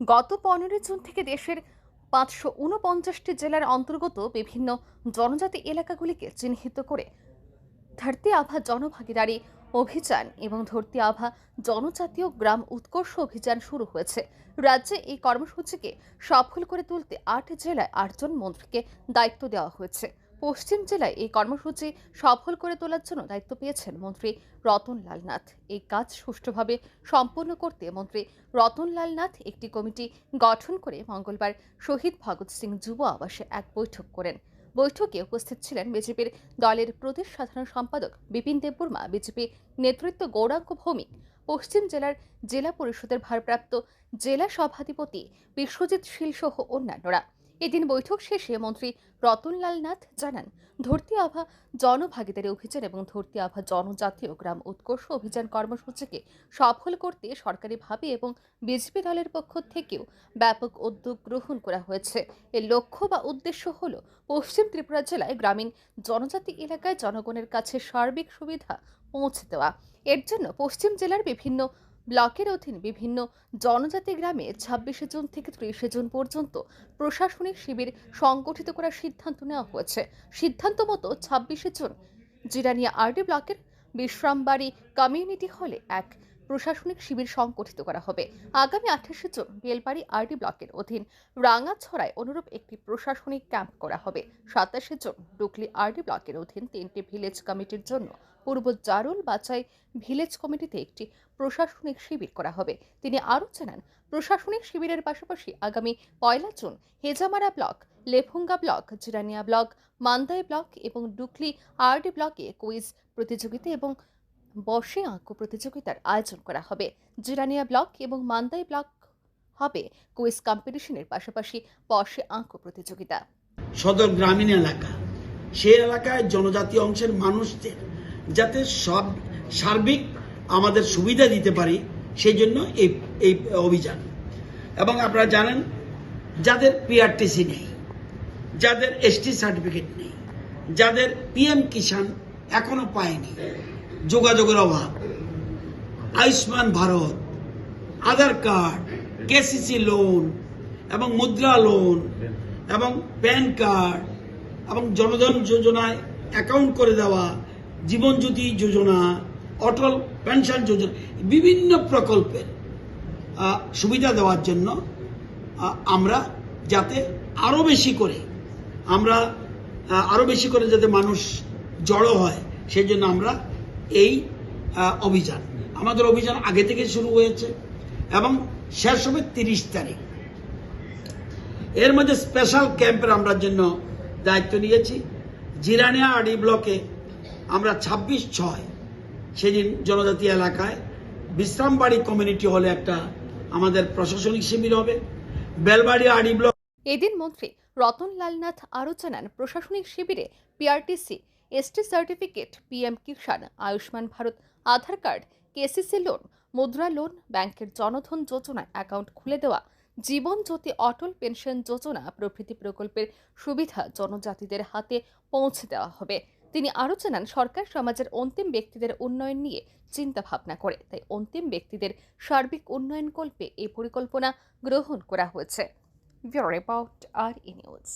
গত পনেরোই জুন থেকে দেশের পাঁচশো উনপঞ্চাশটি জেলার অন্তর্গত বিভিন্ন জনজাতি এলাকাগুলিকে চিহ্নিত করে ধরতি আভা জনভাগিদারি অভিযান এবং ধরতি আভা জনজাতীয় গ্রাম উৎকর্ষ অভিযান শুরু হয়েছে। রাজ্যে এই কর্মসূচিকে সফল করে তুলতে আট জেলায় আটজন মন্ত্রীকে দায়িত্ব দেওয়া হয়েছে। পশ্চিম জেলায় এই কর্মসূচি সফল করে তোলার জন্য দায়িত্ব পেয়েছেন মন্ত্রী রতনলাল নাথ এই কাজ সুষ্ঠুভাবে সম্পন্ন করতে মন্ত্রী রতনলাল নাথ একটি কমিটি গঠন করে মঙ্গলবার শহীদ ভগৎ সিং যুব আবাসে এক বৈঠক করেন। বৈঠকে উপস্থিত ছিলেন বিজেপির দলের প্রদেশ সাধারণ সম্পাদক বিপিন দেববর্মা, বিজেপি নেতৃত্ব গৌরাঙ্গ ভৌমিক, পশ্চিম জেলার জেলা পরিষদের ভারপ্রাপ্ত জেলা সভাধিপতি বিশ্বজিৎ শীল সহ অন্যান্যরা। এদিন বৈঠক শেষে মন্ত্রী রতনলাল নাথ জানান, ধরতি আভা জনভাগিদারি অভিযান এবং ধরতি আভা জনজাতীয় গ্রাম উৎকর্ষ অভিযান কর্মসূচিকে সফল করতে সরকারিভাবে এবং বিজেপি দলের পক্ষ থেকেও ব্যাপক উদ্যোগ গ্রহণ করা হয়েছে। এর লক্ষ্য বা উদ্দেশ্য হল পশ্চিম ত্রিপুরা জেলায় গ্রামীণ জনজাতি এলাকায় জনগণের কাছে সার্বিক সুবিধা পৌঁছে দেওয়া। এর জন্য পশ্চিম জেলার বিভিন্ন ব্লকের অধীন বিভিন্ন জনজাতি গ্রামে ছাব্বিশে জুন থেকে ত্রিশে জুন পর্যন্ত প্রশাসনিক শিবির সংগঠিত করার সিদ্ধান্ত নেওয়া হয়েছে। সিদ্ধান্ত মতো ছাব্বিশে জুন জিরানিয়া আরডি ব্লকের বিশ্রামবাড়ি কমিউনিটি হলে এক প্রশাসনিক শিবির সংগঠিত করা হবে। আগামী আঠাশে জুন বেলবাড়ি আরডি ব্লকের অধীন রাঙাছড়ায় অনুরূপ একটি প্রশাসনিক ক্যাম্প করা হবে। সাতাশে জুন ডুকলি আরডি ব্লকের অধীন তিনটি ভিলেজ কমিটির জন্য পূর্ব জারুল বাচাই ভিলেজ কমিটিতে একটি প্রশাসনিক শিবির করা হবে। তিনি আরও জানান, প্রশাসনিক শিবিরের পাশাপাশি আগামী পয়লা June Hezamara block Lefunga block, Jirania block, Mandai block এবং ডুকলি আরডি ব্লকে কুইজ প্রতিযোগিতা এবং বর্ষে আঁক প্রতিযোগিতার আয়োজন করা হবে। জিরানিয়া ব্লক এবং মান্দাই ব্লক হবে কুইজ কম্পিটিশনের পাশাপাশি বর্ষে আঁক প্রতিযোগিতা। সদর গ্রামীণ এলাকা। সেই এলাকায় জনজাতি অংশের মানুষদের যাতে সব সার্বিক আমাদের সুবিধা দিতে পারি, সেই জন্য এই এই অভিযান। এবং আপনারা জানেন, যাদের পিআরটিসি নেই, যাদের এসটি সার্টিফিকেট নেই, যাদের পিএম কিষাণ এখনও পায়নি যোগাযোগের অভাব। Ayushman Bharat, Aadhaar card, KCC loan এবং মুদ্রা লোন এবং প্যান কার্ড এবং জনধন যোজনায় অ্যাকাউন্ট করে দেওয়া জীবনজ্যোতি যোজনা, অটল পেনশন যোজনা, বিভিন্ন প্রকল্পের সুবিধা দেওয়ার জন্য আমরা যাতে আরও বেশি করে, আমরা আরও বেশি করে যাতে মানুষ জড়ো হয় সেই জন্য আমরা এই অভিযান। আমাদের অভিযান আগে থেকে শুরু হয়েছে এবং শেষ হবে তিরিশ তারিখ। এর মধ্যে স্পেশাল ক্যাম্পের আমরা জন্য দায়িত্ব নিয়েছি। জিরানিয়া আডি ব্লকে আমরা ছাব্বিশ ছয়, সেদিন জনজাতি এলাকায় বিশ্রামবাড়ি কমিউনিটি হলে একটা আমাদের প্রশাসনিক শিবির হবে। বেলবাড়ি আডি ব্লক এদিন মন্ত্রী রতনলাল নাথ আরও জানান, প্রশাসনিক শিবিরে PRTC ST certificate PM Kisan Ayushman Bharat Aadhaar card KCC loan Mudra loan ব্যাংকের জনধন যোজনায় অ্যাকাউন্ট খুলে দেওয়া জীবন জ্যোতি অটল পেনশন যোজনা প্রভৃতি প্রকল্পের সুবিধা জনজাতিদের হাতে পৌঁছে দেওয়া হবে তিনি আরও জানান সরকার সমাজের অন্তিম ব্যক্তিদের উন্নয়ন নিয়ে চিন্তা ভাবনা করে তাই অন্তিম ব্যক্তিদের সার্বিক উন্নয়ন কল্পে এই পরিকল্পনা গ্রহণ করা হয়েছে bureau report R E news